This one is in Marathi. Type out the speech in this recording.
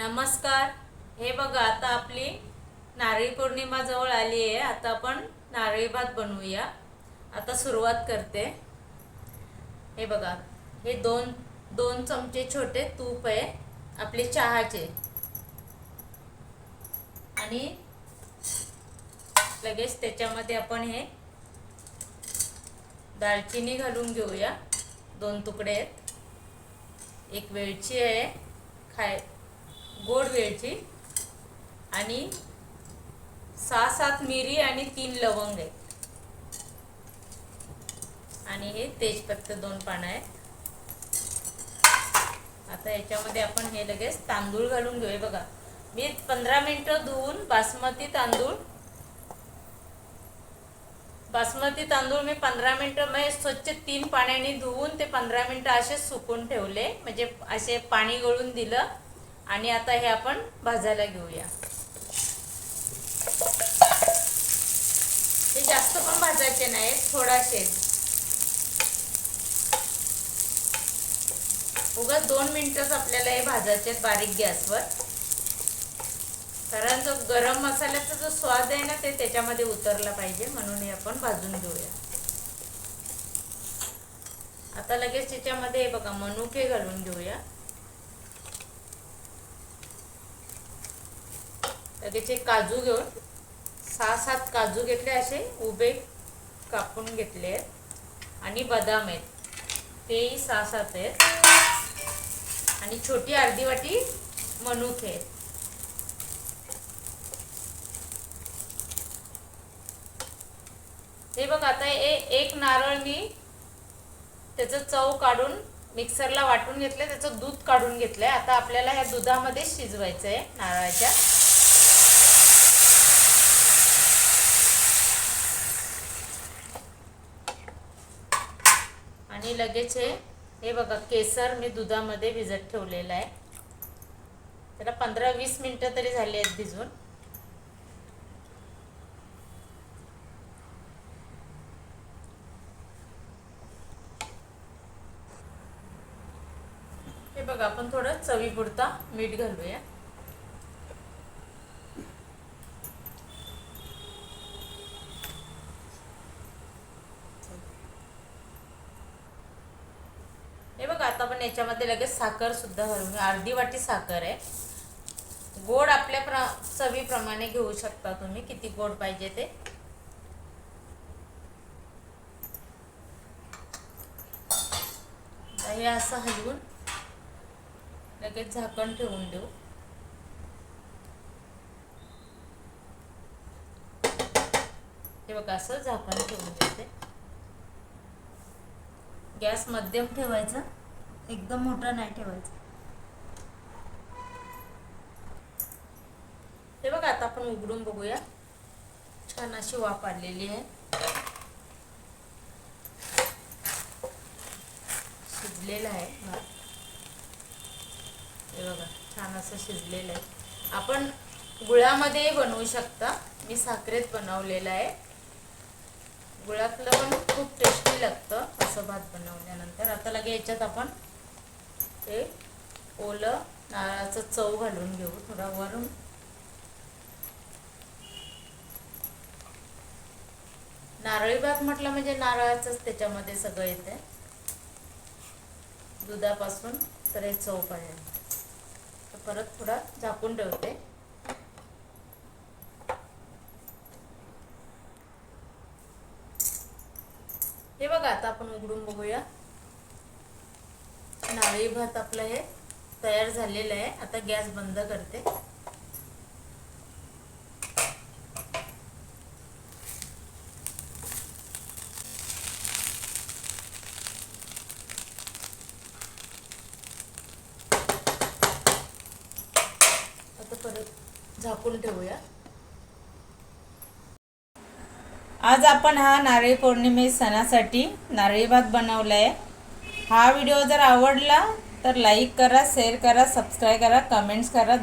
नमस्कार. हे बघा आता आपली नारळी पौर्णिमा जवळ आली आहे. आता आपण नारळी भात बनवूया. आता सुरुवात करते. हे बघा हे दोन दोन चमचे छोटे तूप आहे आपले चहाचे. आणि लगेच त्याच्यामध्ये आपण हे दालचिनी घालून घेऊया. दोन तुकडे आहेत. एक वेलची आहे खाय गोड वेलची आणि सहा सात मिरी आणि तीन लवंग आहेत. आणि हे तेजपत्ते दोन पानं आहेत. आता याच्यामध्ये आपण हे लगेच तांदूळ घालून घेऊया. बघा मी पंधरा मिनटं धुवून बासमती तांदूळ बासमती तांदूळ मी पंधरा मिनटं म्हणजे स्वच्छ तीन पाण्याने धुवून ते पंधरा मिनटं असे सुकून ठेवले. म्हणजे असे पाणी गळून दिलं. आणि आता हे आपण भाजायला घेऊया. हे जास्त पण भाजायचे नाही थोडाशे. उगाच दोन मिनिटच आपल्याला हे भाजायचे बारीक गॅसवर. कारण जो गरम मसाल्याचा जो स्वाद आहे ना ते त्याच्यामध्ये उतरला पाहिजे म्हणून हे आपण भाजून घेऊया. आता लगेच त्याच्यामध्ये बघा मनुके घालून घेऊया. लगेच एक काजू घेऊन सहा सात काजू घेतले असे उभे कापून घेतले आहेत. आणि बदाम आहेत. तेही सहा सात आहेत. आणि छोटी अर्धी वाटी मनुके आहेत. हे बघ आता ए एक नारळ मी त्याचं चव काढून मिक्सरला वाटून घेतलं त्याचं दूध काढून घेतलंय. आता आपल्याला ह्या दुधामध्ये शिजवायचं आहे नारळाच्या आणि लगेच हे हे बघा केसर मी दुधामध्ये भिजत ठेवलेलं आहे. त्याला पंधरा वीस मिनटं तरी झाली आहेत भिजून. हे बघा आपण थोडं चवीपुरता मीठ घालूया हे बघा आता आपण याच्यामध्ये लगेच साखर सुद्धा घालून घेऊ. अर्धी वाटी साखर आहे. गोड आपल्या प्र चवीप्रमाणे घेऊ शकता तुम्ही. किती गोड पाहिजे ते. हे असं हलवून लगेच झाकण ठेवून देऊ. हे बघा असं झाकण ठेवून देते. गॅस मध्यम ठेवायचा. एकदम मोठा नाही ठेवायचा. हे बघा आता आपण उघडून बघूया. छान अशी वाफ आलेली आहे. शिजलेला आहे भात हे बघा छान असं शिजलेलं आहे. आपण गुळामध्ये बनवू शकता. मी साखरेत बनवलेलं आहे. गुळातलं पण खूप टेस्टी लागतं असं भात बनवल्यानंतर. आता लगे याच्यात आपण ते ओलं नारळाचं चव घालून घेऊ. थोडा वरून. नारळी भात म्हटलं म्हणजे नारळाचंच त्याच्यामध्ये सगळं येते दुधापासून तर हे चव पाहिजे तर परत थोडा झाकून ठेवते. हे बघा आता आपण उघडून बघूया. नारळी भात आपलं हे तयार झालेलं आहे. आता गॅस बंद करते. आता परत झाकून ठेवूया. आज आपण हा नारळी पौर्णिमे सणासाठी नारळी भात बनवला आहे हा व्हिडिओ जर आवडला तर लाईक करा शेअर करा सबस्क्राईब करा कमेंट्स करा.